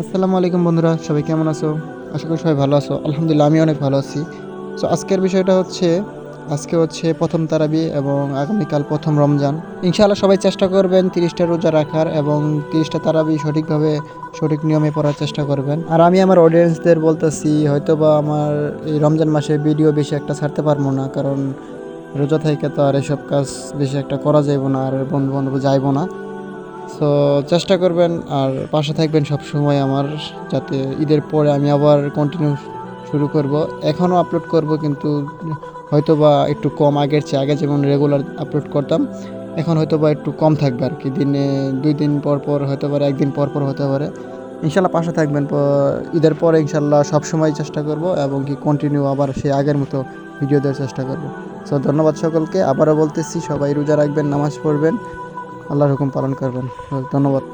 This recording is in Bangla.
আসসালামু আলাইকুম বন্ধুরা, সবাই কেমন আছো? আশা করি সবাই ভালো আছো। আলহামদুলিল্লাহ আমি অনেক ভালো আছি। সো আজকের বিষয়টা হচ্ছে, আজকে হচ্ছে প্রথম তারাবি এবং আগামীকাল প্রথম রমজান। ইনশাআল্লাহ সবাই চেষ্টা করবেন তিরিশটা রোজা রাখার এবং তিরিশটা তারাবি সঠিকভাবে সঠিক নিয়মে পড়ার চেষ্টা করবেন। আর আমি আমার অডিয়েন্সদের বলতেছি হয়তো বা আমার এই রমজান মাসে ভিডিও বেশি একটা ছাড়তে পারব না, কারণ রোজা থেকে তো আর এসব কাজ বেশি একটা করা যাইব না, আর বন্ধু বান্ধব যাইবো না। সো চেষ্টা করবেন আর পাশে থাকবেন সব সময় আমার, যাতে ঈদের পরে আমি আবার কন্টিনিউ শুরু করব। এখনও আপলোড করব কিন্তু হয়তো বা একটু কম আগের চেয়ে, আগে যেমন রেগুলার আপলোড করতাম, এখন হয়তো বা একটু কম থাকবে আর কি। দিনে দুই দিন পর পর হতে পারে, একদিন পর পর হতে পারে। ইনশাল্লাহ পাশে থাকবেন ঈদের পরে ইনশাল্লাহ সব সময় চেষ্টা করব এবং কি কন্টিনিউ আবার সেই আগের মতো ভিডিও দেওয়ার চেষ্টা করব। সো ধন্যবাদ সকলকে। আবারও বলতেছি, সবাই রোজা রাখবেন, নামাজ পড়বেন। আল্লাহর হুকুম পালন করবেন। ধন্যবাদ।